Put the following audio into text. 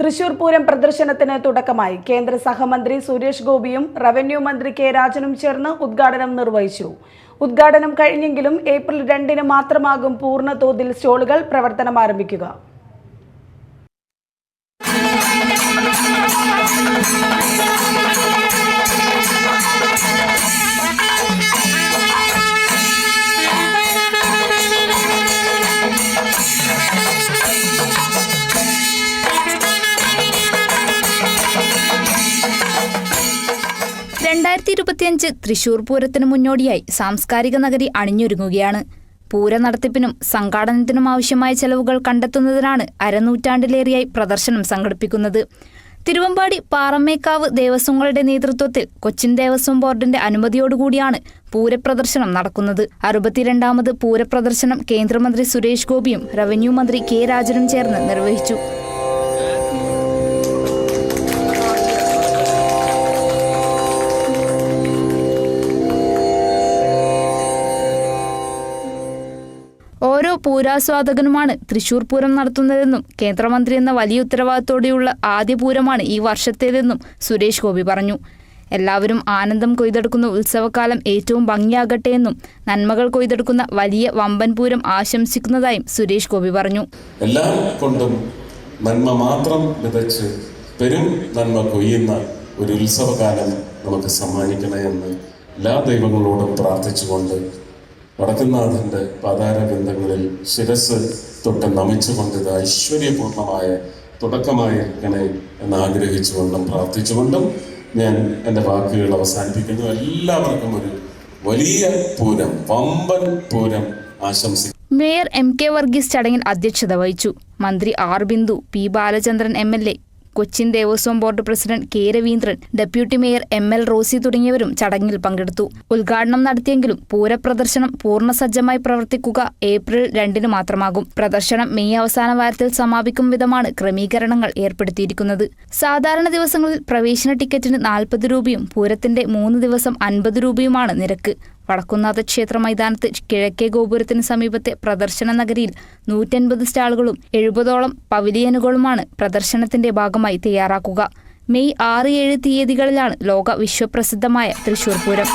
തൃശൂർ പൂരം പ്രദർശനത്തിന് തുടക്കമായി. കേന്ദ്ര സഹമന്ത്രി സുരേഷ് ഗോപിയും റവന്യൂ മന്ത്രി കെ രാജനും ചേർന്ന് ഉദ്ഘാടനം നിർവഹിച്ചു. ഉദ്ഘാടനം കഴിഞ്ഞെങ്കിലും ഏപ്രിൽ രണ്ടിന് മാത്രമാകും പൂർണ തോതിൽ സ്റ്റോളുകൾ പ്രവർത്തനം ആരംഭിക്കുക. രണ്ടായിരത്തി ഇരുപത്തിയഞ്ച് തൃശൂർ പൂരത്തിന് മുന്നോടിയായി സാംസ്കാരിക നഗരി അണിഞ്ഞൊരുങ്ങുകയാണ്. പൂര നടത്തിപ്പിനും സംഘാടനത്തിനും ആവശ്യമായ ചെലവുകൾ കണ്ടെത്തുന്നതിനാണ് അരനൂറ്റാണ്ടിലേറെയായി പ്രദർശനം സംഘടിപ്പിക്കുന്നത്. തിരുവമ്പാടി പാറമേക്കാവ് ദേവസ്വങ്ങളുടെ നേതൃത്വത്തിൽ കൊച്ചിൻ ദേവസ്വം ബോർഡിന്റെ അനുമതിയോടുകൂടിയാണ് പൂരപ്രദർശനം നടക്കുന്നത്. അറുപത്തിരണ്ടാമത് പൂരപ്രദർശനം കേന്ദ്രമന്ത്രി സുരേഷ് ഗോപിയും റവന്യൂ മന്ത്രി കെ രാജനും ചേർന്ന് നിർവഹിച്ചു. ഓരോ പൂരാസ്വാദകനുമാണ് തൃശൂർ പൂരം നടത്തുന്നതെന്നും കേന്ദ്രമന്ത്രി എന്ന വലിയ ഉത്തരവാദിത്തോടെയുള്ള ആദ്യ പൂരമാണ് ഈ വർഷത്തേതെന്നും സുരേഷ് ഗോപി പറഞ്ഞു. എല്ലാവരും ആനന്ദം കൊയ്തെടുക്കുന്ന ഉത്സവകാലം ഏറ്റവും ഭംഗിയാകട്ടെ എന്നും നന്മകൾ കൊയ്തെടുക്കുന്ന വലിയ വമ്പൻ പൂരം ആശംസിക്കുന്നതായും സുരേഷ് ഗോപി പറഞ്ഞു. എല്ലാം കൊണ്ടും നന്മ മാത്രം വിതച്ച് പെരും നന്മ കൊയ്യുന്ന ഒരു ഉത്സവകാലം നമുക്ക് സമ്മാനിക്കണേ എന്ന് എല്ലാ ദൈവങ്ങളോടും പ്രാർത്ഥിച്ചുകൊണ്ട് വടക്കുന്നാഥന്റെ പാതാരബന്ധങ്ങളിൽ ശിരസ് തൊട്ട് നമിച്ചുകൊണ്ട് ഇത് ഐശ്വര്യപൂർണമായ തുടക്കമായിരിക്കണേ എന്ന് ആഗ്രഹിച്ചുകൊണ്ടും പ്രാർത്ഥിച്ചുകൊണ്ടും ഞാൻ എന്റെ വാക്കുകൾ അവസാനിപ്പിക്കുന്നു. എല്ലാവർക്കും ഒരു വലിയ പൂരം വമ്പൻ പൂരം ആശംസിക്കും മേയർ എം കെ വർഗീസ് ചടങ്ങിൽ അധ്യക്ഷത വഹിച്ചു. മന്ത്രി R Bindu P Balachandran M L A Cochin Devaswom board president K Raveendran deputy mayor M L Rosy തുടങ്ങിയവരും ചടങ്ങിൽ പങ്കെടുത്തു. ഉദ്ഘാടനം നടത്തിയെങ്കിലും പൂരപ്രദർശനം പൂർണസജ്ജമായി പ്രവർത്തിക്കുക ഏപ്രിൽ രണ്ടിന് മാത്രമാകും. പ്രദർശനം മെയ് അവസാന വാരത്തിൽ സമാപിക്കും വിധമാണ് ക്രമീകരണങ്ങൾ ഏർപ്പെടുത്തിയിരിക്കുന്നത്. സാധാരണ ദിവസങ്ങളിൽ പ്രവേശന ടിക്കറ്റിന് നാൽപ്പത് രൂപയും പൂരത്തിന്റെ മൂന്ന് ദിവസം അൻപത് രൂപയുമാണ് നിരക്ക്. വടക്കുന്നാഥ ക്ഷേത്ര മൈതാനത്ത് കിഴക്കേ ഗോപുരത്തിന് സമീപത്തെ പ്രദർശന നഗരിയിൽ നൂറ്റൻപത് സ്റ്റാളുകളും എഴുപതോളം പവിലിയനുകളുമാണ് പ്രദർശനത്തിന്റെ ഭാഗമായി തയ്യാറാക്കുക. മെയ് ആറ് ഏഴ് തീയതികളിലാണ് ലോക വിശ്വപ്രസിദ്ധമായ തൃശൂർ പൂരം.